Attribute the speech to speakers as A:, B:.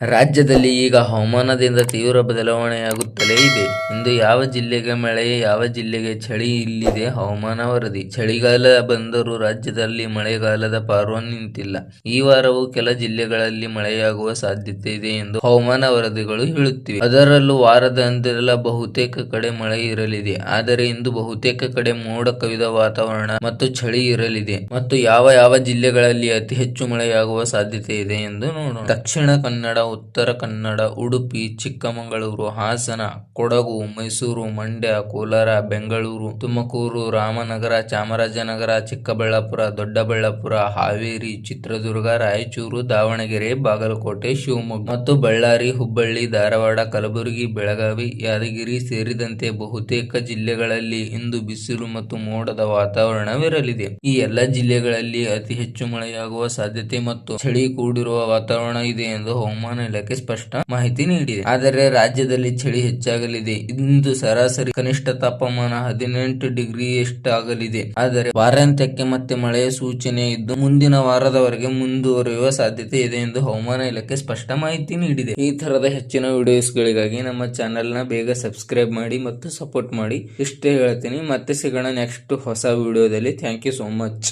A: ರಾಜ್ಯದಲ್ಲಿ ಈಗ ಹವಾಮಾನದಿಂದ ತೀವ್ರ ಬದಲಾವಣೆಯಾಗುತ್ತಲೇ ಇದೆ. ಇಂದು ಯಾವ ಜಿಲ್ಲೆಗೆ ಮಳೆ, ಯಾವ ಜಿಲ್ಲೆಗೆ ಚಳಿ ಇಲ್ಲಿದೆ ಹವಾಮಾನ ವರದಿ. ಚಳಿಗಾಲ ಬಂದರೂ ರಾಜ್ಯದಲ್ಲಿ ಮಳೆಗಾಲದ ಪಾರ್ವ ನಿಂತಿಲ್ಲ. ಈ ವಾರವೂ ಕೆಲ ಜಿಲ್ಲೆಗಳಲ್ಲಿ ಮಳೆಯಾಗುವ ಸಾಧ್ಯತೆ ಇದೆ ಎಂದು ಹವಾಮಾನ ವರದಿಗಳು ಹೇಳುತ್ತಿವೆ. ಅದರಲ್ಲೂ ವಾರದ ಬಹುತೇಕ ಕಡೆ ಮಳೆ ಇರಲಿದೆ. ಆದರೆ ಇಂದು ಬಹುತೇಕ ಕಡೆ ಮೋಡ ಕವಿದ ವಾತಾವರಣ ಮತ್ತು ಚಳಿ ಇರಲಿದೆ. ಮತ್ತು ಯಾವ ಯಾವ ಜಿಲ್ಲೆಗಳಲ್ಲಿ ಅತಿ ಹೆಚ್ಚು ಮಳೆಯಾಗುವ ಸಾಧ್ಯತೆ ಇದೆ ಎಂದು ನೋಡೋಣ. ದಕ್ಷಿಣ ಕನ್ನಡ, ಉತ್ತರ ಕನ್ನಡ, ಉಡುಪಿ, ಚಿಕ್ಕಮಗಳೂರು, ಹಾಸನ, ಕೊಡಗು, ಮೈಸೂರು, ಮಂಡ್ಯ, ಕೋಲಾರ, ಬೆಂಗಳೂರು, ತುಮಕೂರು, ರಾಮನಗರ, ಚಾಮರಾಜನಗರ, ಚಿಕ್ಕಬಳ್ಳಾಪುರ, ದೊಡ್ಡಬಳ್ಳಾಪುರ, ಹಾವೇರಿ, ಚಿತ್ರದುರ್ಗ, ರಾಯಚೂರು, ದಾವಣಗೆರೆ, ಬಾಗಲಕೋಟೆ, ಶಿವಮೊಗ್ಗ ಮತ್ತು ಬಳ್ಳಾರಿ, ಹುಬ್ಬಳ್ಳಿ, ಧಾರವಾಡ, ಕಲಬುರಗಿ, ಬೆಳಗಾವಿ, ಯಾದಗಿರಿ ಸೇರಿದಂತೆ ಬಹುತೇಕ ಜಿಲ್ಲೆಗಳಲ್ಲಿ ಇಂದು ಬಿಸಿಲು ಮತ್ತು ಮೋಡದ ವಾತಾವರಣವಿರಲಿದೆ. ಈ ಎಲ್ಲ ಜಿಲ್ಲೆಗಳಲ್ಲಿ ಅತಿ ಹೆಚ್ಚು ಮಳೆಯಾಗುವ ಸಾಧ್ಯತೆ ಮತ್ತು ಚಳಿ ಕೂಡಿರುವ ವಾತಾವರಣ ಇದೆ ಎಂದು ಹವಾಮಾನ ಇಲಾಖೆ ಸ್ಪಷ್ಟ ಮಾಹಿತಿ ನೀಡಿದೆ. ಆದರೆ ರಾಜ್ಯದಲ್ಲಿ ಚಳಿ ಹೆಚ್ಚಾಗಲಿದೆ. ಇಂದು ಸರಾಸರಿ ಕನಿಷ್ಠ ತಾಪಮಾನ ಹದಿನೆಂಟು ಡಿಗ್ರಿಯಷ್ಟಾಗಲಿದೆ. ಆದರೆ ವಾರಾಂತ್ಯಕ್ಕೆ ಮತ್ತೆ ಮಳೆಯ ಸೂಚನೆ ಇದ್ದು, ಮುಂದಿನ ವಾರದವರೆಗೆ ಮುಂದುವರಿಯುವ ಸಾಧ್ಯತೆ ಇದೆ ಎಂದು ಹವಾಮಾನ ಇಲಾಖೆ ಸ್ಪಷ್ಟ ಮಾಹಿತಿ ನೀಡಿದೆ. ಈ ತರದ ಹೆಚ್ಚಿನ ವಿಡಿಯೋಸ್ಗಳಿಗಾಗಿ ನಮ್ಮ ಚಾನೆಲ್ನ ಬೇಗ ಸಬ್ಸ್ಕ್ರೈಬ್ ಮಾಡಿ ಮತ್ತು ಸಪೋರ್ಟ್ ಮಾಡಿ. ಇಷ್ಟೇ ಹೇಳ್ತೀನಿ ಮತ್ತೆ ಸಿಗೋಣ ನೆಕ್ಸ್ಟ್ ಹೊಸ ವಿಡಿಯೋದಲ್ಲಿ ಥ್ಯಾಂಕ್ ಯು ಸೋ ಮಚ್.